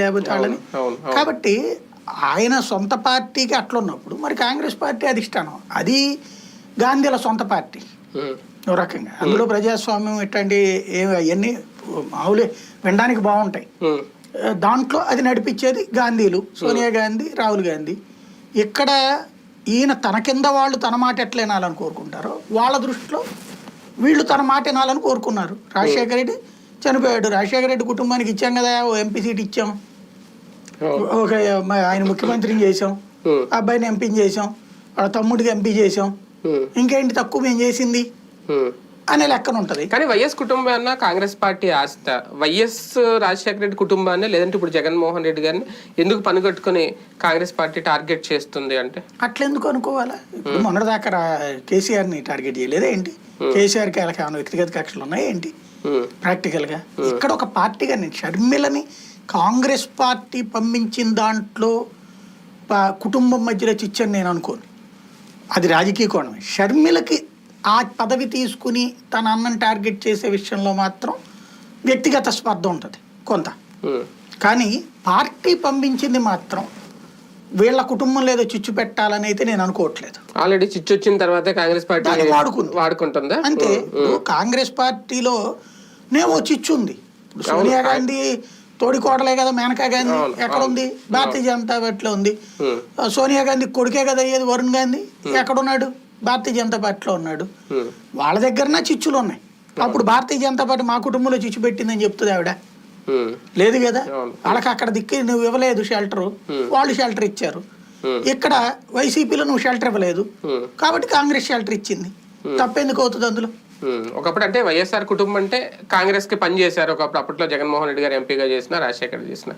లేకపోతే వాళ్ళని. కాబట్టి ఆయన సొంత పార్టీకి అట్లా ఉన్నప్పుడు మరి కాంగ్రెస్ పార్టీ అధిష్టానం అది గాంధీల సొంత పార్టీ. ఓ రకంగా. అందులో ప్రజాస్వామ్యం ఇట్లాంటి అవన్నీ మామూలే వినడానికి బాగుంటాయి. దాంట్లో అది నడిపించేది గాంధీలు సోనియా గాంధీ రాహుల్ గాంధీ. ఇక్కడ ఈయన తన కింద వాళ్ళు తన మాట ఎట్లా వినాలని కోరుకుంటారో వాళ్ళ దృష్టిలో వీళ్ళు తన మాట వినాలని కోరుకున్నారు. రాజశేఖర రెడ్డి చనిపోయాడు. రాజశేఖర రెడ్డి కుటుంబానికి ఇచ్చాం కదా ఓ ఎంపీ సీట్ ఇచ్చాం. ఒక మ- ఆయన ముఖ్యమంత్రిని చేసాం అబ్బాయిని ఎంపీని చేసాం వాళ్ళ తమ్ముడికి ఎంపీ చేసాం ఇంకేంటి తక్కువ మేము చేసింది. అనే లెక్కన ఉంటుంది కానీ వైఎస్ కుటుంబాన్న కాంగ్రెస్ పార్టీ ఆస్త వైఎస్ రాజశేఖర రెడ్డి కుటుంబాన్ని లేదంటే ఇప్పుడు జగన్మోహన్ రెడ్డి గారిని ఎందుకు పనిగట్టుకుని కాంగ్రెస్ పార్టీ టార్గెట్ చేస్తుంది అంటే? అట్లెందుకు అనుకోవాలా? ఇప్పుడు మొన్నటిదాకా రా- కేసీఆర్ని టార్గెట్ చేయలేదా ఏంటి? కేసీఆర్కి వాళ్ళకి ఏమైనా వ్యక్తిగత కక్షలు ఉన్నాయా ఏంటి? ప్రాక్టికల్గా. ఇక్కడ ఒక పార్టీగా నేను షర్మిలని కాంగ్రెస్ పార్టీ పంపించిన దాంట్లో కుటుంబం మధ్యలో చిచ్చని నేను అనుకోను. అది రాజకీయ కోణమే. షర్మిలకి ఆ పదవి తీసుకుని తన అన్నని టార్గెట్ చేసే విషయంలో మాత్రం వ్యక్తిగత స్పర్ధ ఉంటుంది కొంత. కానీ పార్టీ పంపించింది మాత్రం వీళ్ళ కుటుంబం లేదో చిచ్చు పెట్టాలని అయితే నేను అనుకోవట్లేదు. ఆల్రెడీ చిచ్చు వచ్చిన తర్వాత కాంగ్రెస్ పార్టీ వాడుకుంది. వాడుకుంటుందా? ఇప్పుడు కాంగ్రెస్ పార్టీలో నేమో చిచ్చు ఉంది. సోనియా గాంధీ తోడికోడలే కదా మేనకా గాంధీ. ఎక్కడ ఉంది? భారతీయ జనతా పార్టీలో ఉంది. సోనియా గాంధీ కొడుకే కదా అయ్యేది వరుణ్ గాంధీ? ఎక్కడున్నాడు భారతీయ జనతా పార్టీలో ఉన్నాడు. వాళ్ళ దగ్గరన చిచ్చులు ఉన్నాయి? అప్పుడు భారతీయ జనతా పార్టీ మా కుటుంబంలో చిచ్చు పెట్టిందని చెప్తుంది ఆవిడ. లేదు కదా. వాళ్ళకి అక్కడ దిక్కి నువ్వు ఇవ్వలేదు షెల్టర్. వాళ్ళు షెల్టర్ ఇచ్చారు. ఉమ్, ఇక్కడ వైసీపీలో నువ్వు షెల్టర్ ఇవ్వలేదు. కాబట్టి కాంగ్రెస్ షెల్టర్ ఇచ్చింది. తప్పెందుకు అవుతుంది అందులో. ఒకప్పుడు అంటే వైఎస్ఆర్ కుటుంబం అంటే కాంగ్రెస్కి పని చేశారు. ఒకప్పుడు అప్పట్లో జగన్మోహన్ రెడ్డి గారు ఎంపీగా చేసిన రాజశేఖర్ చేసిన.